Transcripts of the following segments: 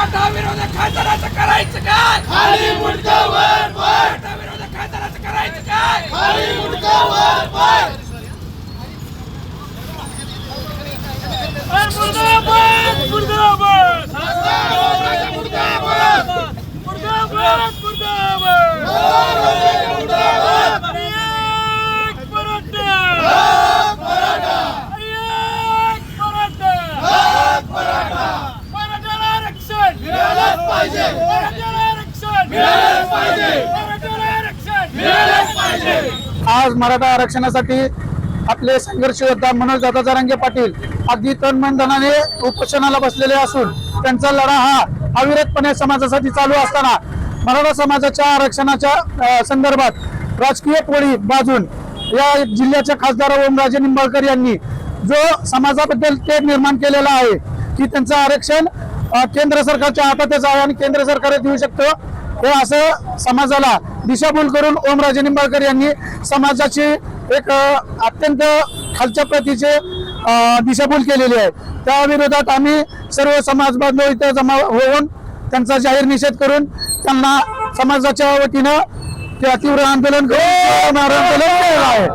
मराठा विरोधी खासदाराचं करायचं काय? खाली मुंडका वर वर मराठा विरोधी खासदाराचं करायचं काय? खाली मुंडका वर वर मुर्दाबाद मुर्दाबाद मुंडकावर मुर्दाबाद मुर्दाबाद मुंडकावर एक मराठा मराठा एक मराठा हात मराठा मराठाला आरक्षण मिळालंच पाहिजे मराठाला आरक्षण मिळालंच पाहिजे मराठाला आरक्षण मिळालंच पाहिजे आज मराठा आरक्षणासाठी आपले संघर्ष योद्धा मनोज दादा जारांगे पाटील अगदी तन धनाने उपोषणाला बसलेले असून त्यांचा लढा हा अविरतपणे समाजासाठी चालू असताना मराठा समाजाच्या आरक्षणाच्या संदर्भात राजकीय पोळी बाजून या जिल्ह्याच्या खासदार ओमराजे निंबाळकर यांनी जो समाजाबद्दल ते निर्माण केलेला आहे की त्यांचं आरक्षण केंद्र सरकारच्या हातातच आहे आणि केंद्र सरकारच देऊ शकतं. हे असं समाजाला दिशाभूल करून ओमराजे निंबाळकर यांनी समाजाची एक अत्यंत खालच्या प्रतीचे दिशाभूल केलेली आहे. त्या विरोधात आम्ही सर्व समाज बांधव इथं जमा होऊन त्यांचा जाहीर निषेध करून त्यांना समाजाच्या वतीनं त्या तीव्र आंदोलन करून आंदोलन केलेलं आहे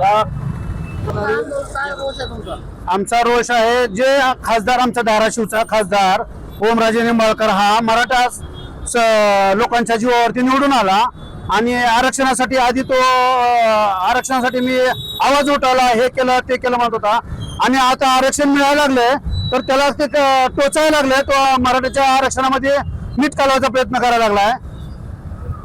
आमचा रोष आहे जे खासदार आमचा धाराशिवचा खासदार ओमराजे निंबाळकर हा मराठा लोकांच्या जीवावरती निवडून आला आणि आरक्षणासाठी आधी तो आरक्षणासाठी मी आवाज उठवला हे केलं ते केलं म्हणत होता. आणि आता आरक्षण मिळायला लागले तर त्याला ते टोचायला लागले तो मराठीच्या आरक्षणामध्ये नीट कालवायचा प्रयत्न करायला लागलाय.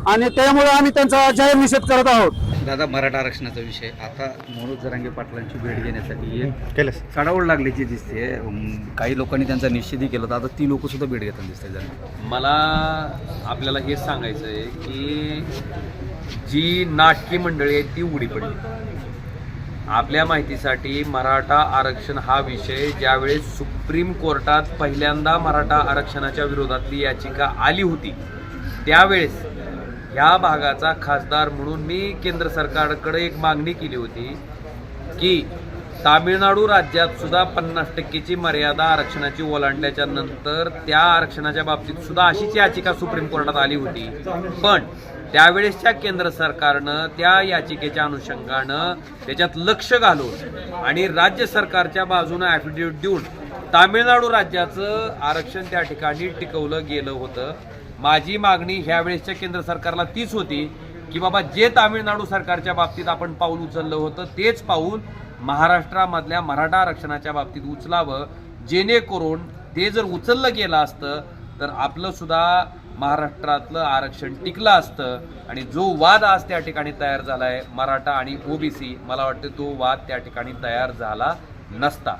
आणि त्यामुळे आम्ही त्यांचा जाहीर निषेध करत आहोत. दादा मराठा आरक्षणाचा विषय. आता मनोज जरांगे पाटलांची भेट घेण्यासाठी एक चढावळ लागल्याची दिसते काही लोकांनी त्यांचा निषेधही केला होता. आता ती लोक सुद्धा भेट घेताना दिसतात जरा. मला आपल्याला हेच सांगायचं आहे की जी नाटकी मंडळी आहे ती उघडी पडली. आपल्या माहितीसाठी मराठा आरक्षण हा विषय ज्यावेळेस सुप्रीम कोर्टात पहिल्यांदा मराठा आरक्षणाच्या विरोधातली याचिका आली होती त्यावेळेस ह्या भागाचा खासदार म्हणून मी केंद्र सरकारकडे एक मागणी केली होती की तामिळनाडू राज्यात सुद्धा पन्नास टक्केची मर्यादा आरक्षणाची ओलांडल्याच्या नंतर त्या आरक्षणाच्या बाबतीत सुद्धा अशीच याचिका सुप्रीम कोर्टात आली होती. पण त्यावेळेसच्या केंद्र सरकारनं त्या याचिकेच्या अनुषंगानं त्याच्यात लक्ष घालून आणि राज्य सरकारच्या बाजूनं ॲफिडेव्हिट देऊन तामिळनाडू राज्याचं आरक्षण त्या ठिकाणी टिकवलं गेलं होतं. माझी मागणी ह्यावेळेसच्या केंद्र सरकारला तीच होती की बाबा जे तामिळनाडू सरकारच्या बाबतीत आपण पाऊल उचललं होतं तेच पाऊल महाराष्ट्रामधल्या मराठा आरक्षणाच्या बाबतीत उचलावं. जेणेकरून ते जर उचललं गेलं असतं तर आपलं सुद्धा महाराष्ट्रातलं आरक्षण टिकलं असतं. आणि जो वाद आज त्या ठिकाणी तयार झाला आहे मराठा आणि ओबीसी मला वाटतं तो वाद त्या ठिकाणी तयार झाला नसता.